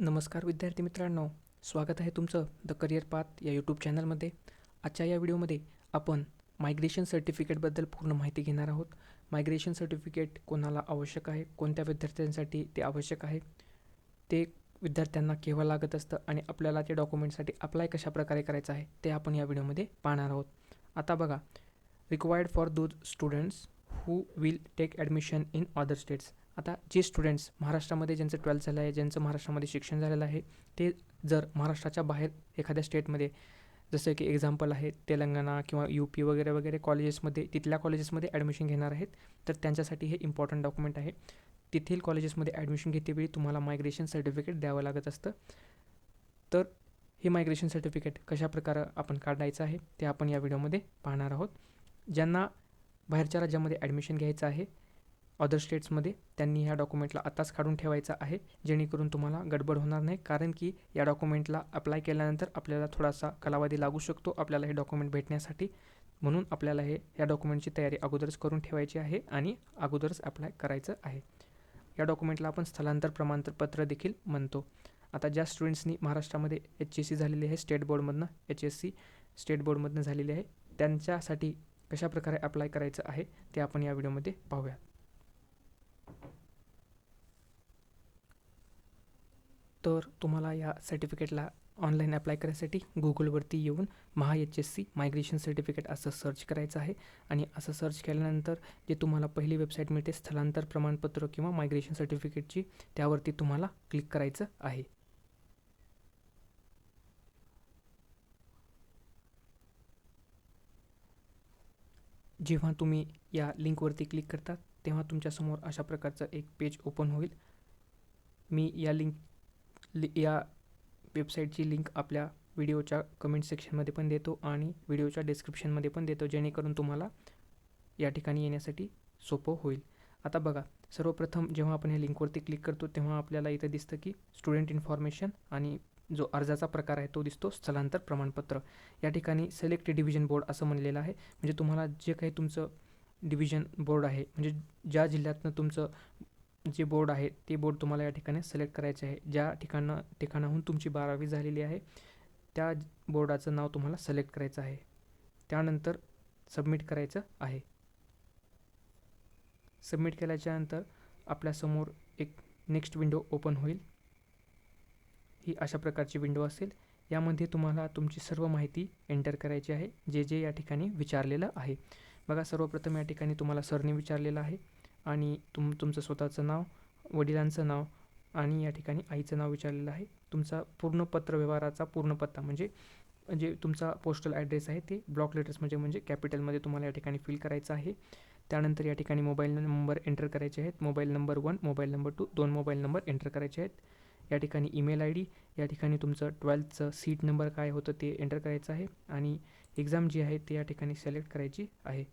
नमस्कार विद्यार्थी मित्रांनो स्वागत आहे तुमचं द करिअर पाथ या यूट्यूब चॅनलमध्ये आजच्या या व्हिडिओमध्ये आपण मायग्रेशन सर्टिफिकेटबद्दल पूर्ण माहिती घेणार आहोत. मायग्रेशन सर्टिफिकेट कोणाला आवश्यक आहे कोणत्या विद्यार्थ्यांसाठी ते आवश्यक आहे ते विद्यार्थ्यांना केव्हा लागत असतं आणि आपल्याला ते डॉक्युमेंटसाठी अप्लाय कशाप्रकारे करायचं आहे ते आपण या व्हिडिओमध्ये पाहणार आहोत. आता बघा required for those students who will take admission in other states आता जे स्टुडंट्स महाराष्ट्रामध्ये ज्यांचं ट्वेल्थ झालं आहे ज्यांचं महाराष्ट्रामध्ये शिक्षण झालेलं आहे ते जर महाराष्ट्राच्या बाहेर एखाद्या स्टेटमध्ये जसं की एक्झाम्पल आहे तेलंगणा किंवा यू पी वगैरे वगैरे कॉलेजेसमध्ये तिथल्या कॉलेजेसमध्ये ॲडमिशन घेणार आहेत तर त्यांच्यासाठी हे इम्पॉर्टंट डॉक्युमेंट आहे. तेथील कॉलेजेसमध्ये ॲडमिशन घेतेवेळी तुम्हाला मायग्रेशन सर्टिफिकेट द्यावं लागत असतं. तर हे मायग्रेशन सर्टिफिकेट कशा प्रकारे आपण काढायचं आहे ते आपण या व्हिडिओमध्ये पाहणार आहोत. ज्यांना बाहेरच्या राज्यामध्ये ॲडमिशन घ्यायचं आहे अदर स्टेट्समध्ये त्यांनी ह्या डॉक्युमेंटला आत्ताच काढून ठेवायचं आहे जेणेकरून तुम्हाला गडबड होणार नाही. कारण की या डॉक्युमेंटला अप्लाय केल्यानंतर आपल्याला थोडासा कालावधी लागू शकतो आपल्याला हे डॉक्युमेंट भेटण्यासाठी. म्हणून आपल्याला हे या डॉक्युमेंटची तयारी अगोदरच करून ठेवायची आहे आणि अगोदरच अप्लाय करायचं आहे. या डॉक्युमेंटला आपण स्थलांतर प्रमाणपत्र देखील म्हणतो. आता ज्या स्टुडंट्सनी महाराष्ट्रामध्ये एच एस सी झालेली आहे स्टेट बोर्डमधनं एच एस सी स्टेट बोर्डमधनं झालेली आहे त्यांच्यासाठी कशाप्रकारे अप्लाय करायचं आहे ते आपण या व्हिडिओमध्ये पाहूया. तर तुम्हाला या सर्टिफिकेटला ऑनलाईन अप्लाय करायसाठी गुगलवरती येऊन Maha H S C migration certificate असं सर्च करायचं आहे. आणि असं सर्च केल्यानंतर जे तुम्हाला पहिली वेबसाईट मिळते स्थलांतर प्रमाणपत्र किंवा मायग्रेशन सर्टिफिकेटची त्यावरती तुम्हाला क्लिक करायचं आहे. जेव्हा तुम्ही या लिंकवरती क्लिक करता तेव्हा तुमच्यासमोर अशा प्रकारचं एक पेज ओपन होईल. मी या लिंक लि या वेबसाईटची लिंक आपल्या व्हिडिओच्या कमेंट सेक्शनमध्ये पण देतो आणि व्हिडिओच्या डिस्क्रिप्शनमध्ये पण देतो जेणेकरून तुम्हाला या ठिकाणी येण्यासाठी सोपं होईल. आता बघा सर्वप्रथम जेव्हा आपण ह्या लिंकवरती क्लिक करतो तेव्हा आपल्याला इथं दिसतं की स्टुडंट इन्फॉर्मेशन आणि जो अर्जाचा प्रकार आहे तो दिसतो स्थलांतर प्रमाणपत्र. या ठिकाणी सिलेक्ट डिव्हिजन बोर्ड असं म्हणलेलं आहे. म्हणजे तुम्हाला जे काही तुमचं डिव्हिजन बोर्ड आहे म्हणजे ज्या जिल्ह्यातनं तुमचं जे बोर्ड आहे ते बोर्ड तुम्हाला या ठिकाणी सिलेक्ट करायचे आहे. ज्या ठिकाणं ठिकाणाहून तुमची बारावी झालेली आहे त्या बोर्डाचं नाव तुम्हाला सिलेक्ट करायचं आहे. त्यानंतर सबमिट करायचं आहे. सबमिट केल्याच्यानंतर आपल्यासमोर एक नेक्स्ट विंडो ओपन होईल. ही अशा प्रकारची विंडो असेल. यामध्ये तुम्हाला तुमची सर्व माहिती एंटर करायची आहे जे जे या ठिकाणी विचारलेलं आहे. बघा सर्वप्रथम या ठिकाणी तुम्हाला सरने विचारलेलं आहे. आणि तुम तुमचं स्वतःचं नाव वडिलांचं नाव आणि या ठिकाणी आईचं नाव विचारलेलं आहे. तुमचा पूर्ण पत्रव्यवहाराचा पूर्ण पत्ता म्हणजे जे तुमचा पोस्टल ॲड्रेस आहे ते ब्लॉक लेटर्स म्हणजे म्हणजे कॅपिटलमध्ये तुम्हाला या ठिकाणी फिल करायचं आहे. त्यानंतर या ठिकाणी मोबाईल नंबर एंटर करायचे आहेत. Mobile number one mobile number two दोन मोबाईल नंबर एंटर करायचे आहेत. या ठिकाणी ईमेल आय डी या ठिकाणी तुमचं ट्वेल्थचं सीट नंबर काय होतं ते एंटर करायचं आहे. आणि एक्झाम जी आहे ते या ठिकाणी सिलेक्ट करायची आहे.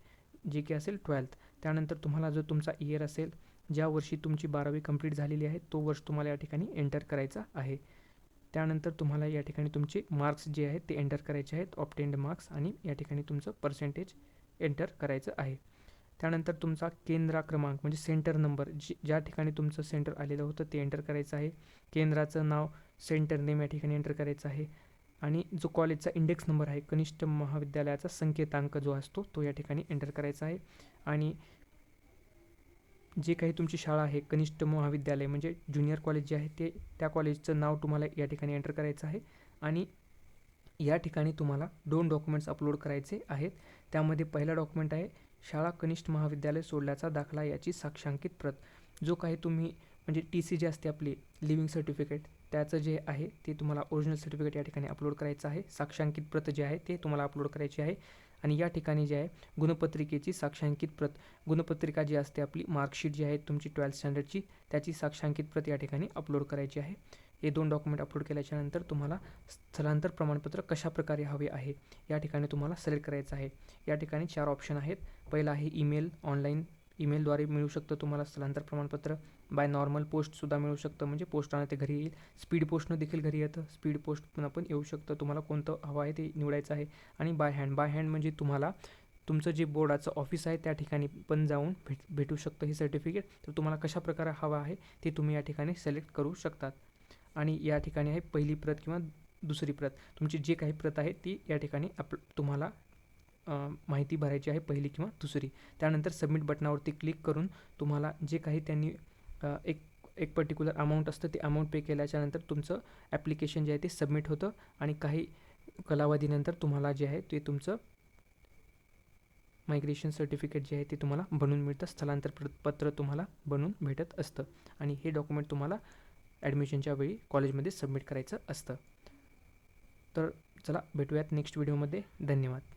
जे की असेल ट्वेल्थ त्यानंतर तुम्हाला जो तुमचा इयर असेल ज्या वर्षी तुमची बारावी कंप्लीट झालेली आहे तो वर्ष तुम्हाला या ठिकाणी एंटर करायचा आहे. त्यानंतर तुम्हाला या ठिकाणी तुमचे मार्क्स जे आहेत ते एंटर करायचे आहेत. ऑप्टेंड मार्क्स आणि या ठिकाणी तुमचं पर्सेंटेज एंटर करायचं आहे. त्यानंतर तुमचा केंद्रा क्रमांक म्हणजे सेंटर नंबर जी ज्या ठिकाणी तुमचं सेंटर आलेलं होतं ते एंटर करायचं आहे. केंद्राचं नाव सेंटर नेम या ठिकाणी एंटर करायचं आहे. आणि जो कॉलेजचा इंडेक्स नंबर आहे कनिष्ठ महाविद्यालयाचा संकेतांक जो असतो तो या ठिकाणी एंटर करायचा आहे. आणि जे काही तुमची शाळा आहे कनिष्ठ महाविद्यालय म्हणजे ज्युनियर कॉलेज जे आहे ते त्या कॉलेजचं नाव तुम्हाला या ठिकाणी एंटर करायचं आहे. आणि या ठिकाणी तुम्हाला दोन डॉक्युमेंट्स अपलोड करायचे आहेत. त्यामध्ये पहिला डॉक्युमेंट आहे शाळा कनिष्ठ महाविद्यालय सोडल्याचा दाखला याची साक्षांकित प्रत. जो काही तुम्ही म्हणजे टी सी जी असते आपली लिव्हिंग सर्टिफिकेट त्याचं जे आहे ते तुम्हाला ओरिजिनल सर्टिफिकेट या ठिकाणी अपलोड करायचं आहे. साक्षांकित प्रत जे आहे ते तुम्हाला अपलोड करायची आहे. आणि या ठिकाणी जे आहे गुणपत्रिकेची साक्षांकित प्रत गुणपत्रिका जी असते आपली मार्कशीट जी आहे तुमची ट्वेल्थ स्टँडर्डची त्याची साक्षांकित प्रत या ठिकाणी अपलोड करायची आहे. हे दोन डॉक्युमेंट अपलोड केल्याच्यानंतर तुम्हाला स्थलांतर प्रमाणपत्र कशा प्रकारे हवे आहे या ठिकाणी तुम्हाला सिलेक्ट करायचं आहे. या ठिकाणी चार ऑप्शन आहेत. पहिला आहे ईमेल ऑनलाईन ईमेलद्वारे मिळू शकतं तुम्हाला स्थलांतर प्रमाणपत्र. बाय नॉर्मल पोस्टसुद्धा मिळू शकतं. म्हणजे पोस्टानं ते घरी येईल. स्पीड पोस्टनं देखील घरी येतं. स्पीड पोस्ट पण येऊ शकतं. तुम्हाला कोणतं हवं आहे ते निवडायचं आहे. आणि बाय हँड बाय हँड म्हणजे तुम्हाला तुमचं जे बोर्डाचं ऑफिस आहे त्या ठिकाणी पण जाऊन भेट भेटू शकतं हे सर्टिफिकेट तर तुम्हाला कशा प्रकारे हवं आहे ते तुम्ही या ठिकाणी सिलेक्ट करू शकतात. आणि या ठिकाणी आहे पहिली प्रत किंवा दुसरी प्रत. तुमची जी काही प्रत आहे ती या ठिकाणी आप तुम्हाला माहिती भरायची आहे पहिली किंवा दुसरी. त्यानंतर सबमिट बटनावरती क्लिक करून तुम्हाला जे काही त्यांनी एक एक पर्टिक्युलर अमाऊंट असतं ते अमाऊंट पे केल्याच्यानंतर तुमचं ॲप्लिकेशन जे आहे ते सबमिट होतं आणि काही कालावधीनंतर तुम्हाला जे आहे ते तुमचं मायग्रेशन सर्टिफिकेट जे आहे ते तुम्हाला बनवून मिळतं. स्थलांतर पत्र तुम्हाला बनवून भेटत असतं आणि हे डॉक्युमेंट तुम्हाला ॲडमिशनच्या वेळी कॉलेजमध्ये सबमिट करायचं असतं. तर चला भेटूयात नेक्स्ट व्हिडिओमध्ये धन्यवाद.